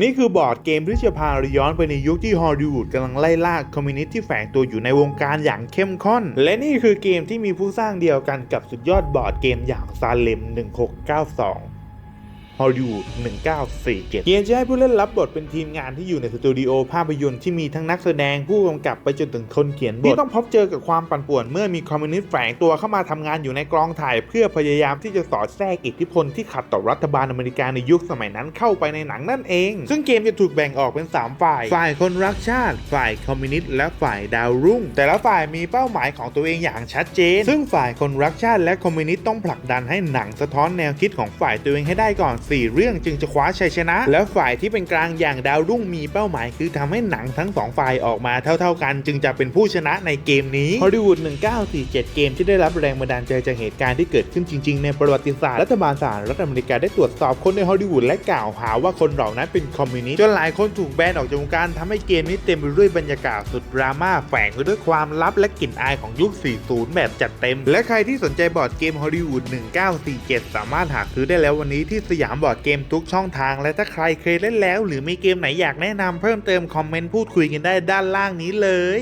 นี่คือบอร์ดเกมที่จะพาเราย้อนไปในยุคที่ฮอลลีวูดกำลังไล่ล่าคอมมิวนิสต์ที่แฝงตัวอยู่ในวงการอย่างเข้มข้น และนี่คือเกมที่มีผู้สร้างเดียวกันกับสุดยอดบอร์ดเกมอย่างซาเลม1692 ฮอลลีวูด1947เกมจะให้ผู้เล่นรับบทเป็นทีมงานที่อยู่ในสตูดิโอภาพยนตร์ที่มีทั้งนักแสดงผู้กำกับไปจนถึงคนเขียนบทที่ต้องพบเจอกับความปั่นป่วนเมื่อมีคอมมิวนิสต์แฝงตัวเข้ามาทำงานอยู่ในกองถ่าย เพื่อพยายามที่จะสอดแทรกอิทธิพลที่ขัดต่อรัฐบาลอเมริกาในยุคสมัยนั้นเข้าไปในหนังนั่นเอง ซึ่งเกมจะถูกแบ่งออกเป็น 3 ฝ่าย ฝ่ายคนรักชาติ ฝ่ายคอมมิวนิสต์และฝ่ายดาวรุ่ง แต่ละฝ่ายมีเป้าหมายของตัวเองอย่างชัดเจน ซึ่งฝ่ายคนรักชาติและคอมมิวนิสต์ต้องผลักดันให้หนังสะท้อนแนวคิดของฝ่ายตัวเองให้ได้ก่อน4 เรื่องจึงจะคว้าชัยชนะ และฝ่ายที่เป็นกลางอย่างดาวรุ่งมีเป้าหมาย คือทำให้หนังทั้งสองฝ่ายออกมาเท่า ๆกัน จึงจะเป็นผู้ชนะในเกมนี้ฮอลลีวูด1947 เกมที่ได้รับแรงบันดาลใจจากเหตุการณ์ที่เกิดขึ้นจริง ๆ ในประวัติศาสตร์รัฐบาลสหรัฐอเมริกาได้ตรวจสอบคนในฮอลลีวูดและกล่าวหาว่าคนเหล่านั้นเป็นคอมมิวนิสต์จนหลายคนถูกแบนออกจากวงการทำให้เกมนี้เต็มไปด้วยบรรยากาศสุดดราม่าแฝงไปด้วยความลับและกลิ่นอายของยุค 40 แบบจัดเต็ม และใครที่สนใจบอร์ดเกมฮอลลีวูด1947 สามารถหาซื้อได้แล้ววันนี้ที่สยามบอร์ดเกมทุกช่องทาง และถ้าใครเคยเล่นแล้ว หรือมีเกมไหนอยากแนะนำเพิ่มเติมคอมเมนต์พูดคุยกันได้ด้านล่างนี้เลย